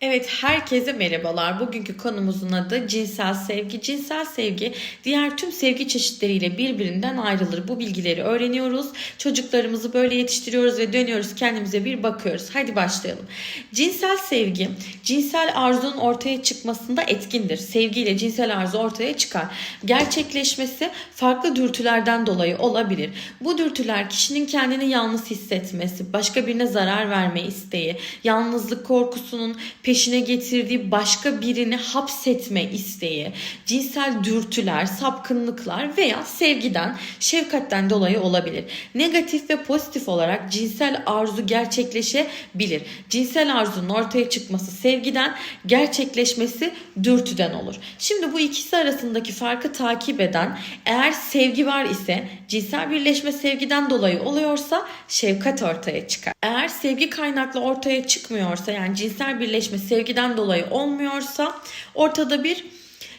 Evet, herkese merhabalar. Bugünkü konumuzun adı cinsel sevgi. Cinsel sevgi diğer tüm sevgi çeşitleriyle birbirinden ayrılır. Bu bilgileri öğreniyoruz. Çocuklarımızı böyle yetiştiriyoruz ve dönüyoruz kendimize bir bakıyoruz. Hadi başlayalım. Cinsel sevgi, cinsel arzunun ortaya çıkmasında etkindir. Sevgiyle cinsel arzu ortaya çıkar. Gerçekleşmesi farklı dürtülerden dolayı olabilir. Bu dürtüler kişinin kendini yalnız hissetmesi, başka birine zarar verme isteği, yalnızlık korkusunun peşine getirdiği başka birini hapsetme isteği, cinsel dürtüler, sapkınlıklar veya sevgiden, şefkatten dolayı olabilir. Negatif ve pozitif olarak cinsel arzu gerçekleşebilir. Cinsel arzunun ortaya çıkması sevgiden, gerçekleşmesi dürtüden olur. Şimdi bu ikisi arasındaki farkı takip eden eğer sevgi var ise cinsel birleşme sevgiden dolayı oluyorsa şefkat ortaya çıkar. Eğer sevgi kaynaklı ortaya çıkmıyorsa yani cinsel birleşme sevgiden dolayı olmuyorsa ortada bir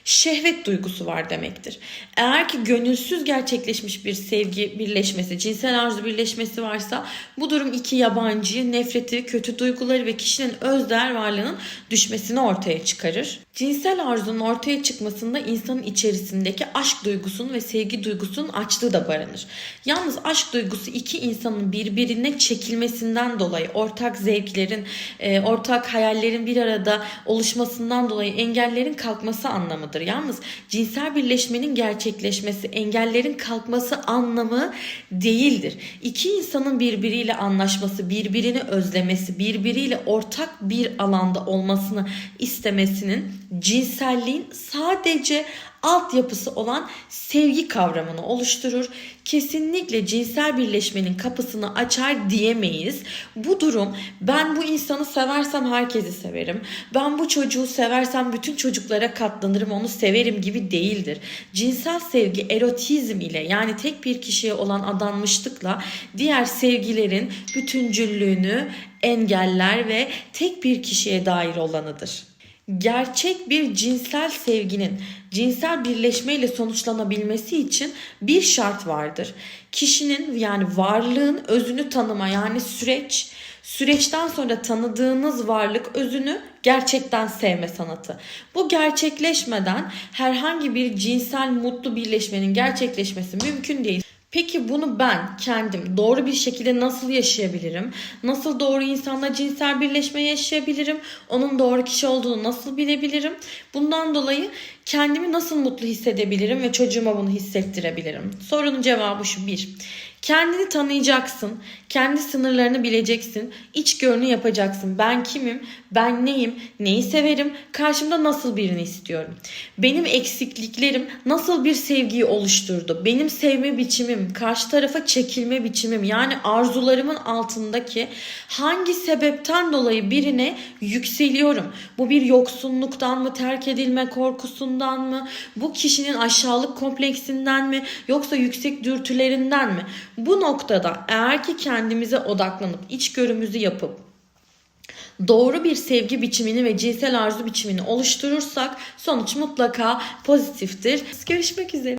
şehvet duygusu var demektir. Eğer ki gönülsüz gerçekleşmiş bir sevgi birleşmesi, cinsel arzu birleşmesi varsa bu durum iki yabancıyı, nefreti, kötü duyguları ve kişinin özdeğer varlığının düşmesini ortaya çıkarır. Cinsel arzunun ortaya çıkmasında insanın içerisindeki aşk duygusunun ve sevgi duygusunun açlığı da barınır. Yalnız aşk duygusu iki insanın birbirine çekilmesinden dolayı ortak zevklerin, e, ortak hayallerin bir arada oluşmasından dolayı engellerin kalkması anlamıdır. Yalnız cinsel birleşmenin gerçekleşmesi, engellerin kalkması anlamı değildir. İki insanın birbiriyle anlaşması, birbirini özlemesi, birbiriyle ortak bir alanda olmasını istemesinin cinselliğin sadece altyapısı olan sevgi kavramını oluşturur. Kesinlikle cinsel birleşmenin kapısını açar diyemeyiz. Bu durum ben bu insanı seversem herkesi severim. Ben bu çocuğu seversem bütün çocuklara katlanırım, onu severim gibi değildir. Cinsel sevgi erotizm ile yani tek bir kişiye olan adanmışlıkla diğer sevgilerin bütüncüllüğünü engeller ve tek bir kişiye dair olanıdır gerçek bir cinsel sevginin cinsel birleşmeyle sonuçlanabilmesi için bir şart vardır. Kişinin yani varlığın özünü tanıma yani süreç Süreçten sonra tanıdığınız varlık özünü gerçekten sevme sanatı. Bu gerçekleşmeden herhangi bir cinsel mutlu birleşmenin gerçekleşmesi mümkün değil. Peki bunu ben kendim doğru bir şekilde nasıl yaşayabilirim? Nasıl doğru insanla cinsel birleşme yaşayabilirim? Onun doğru kişi olduğunu nasıl bilebilirim? Bundan dolayı kendimi nasıl mutlu hissedebilirim ve çocuğuma bunu hissettirebilirim? Sorunun cevabı şu bir. Kendini tanıyacaksın, kendi sınırlarını bileceksin, içgörünü yapacaksın. Ben kimim, ben neyim, neyi severim, karşımda nasıl birini istiyorum. Benim eksikliklerim nasıl bir sevgiyi oluşturdu, benim sevme biçimim, karşı tarafa çekilme biçimim yani arzularımın altındaki hangi sebepten dolayı birine yükseliyorum. Bu bir yoksunluktan mı, terk edilme korkusundan mı, bu kişinin aşağılık kompleksinden mi, yoksa yüksek dürtülerinden mi? Bu noktada eğer ki kendimize odaklanıp içgörümüzü yapıp doğru bir sevgi biçimini ve cinsel arzu biçimini oluşturursak sonuç mutlaka pozitiftir. Görüşmek üzere.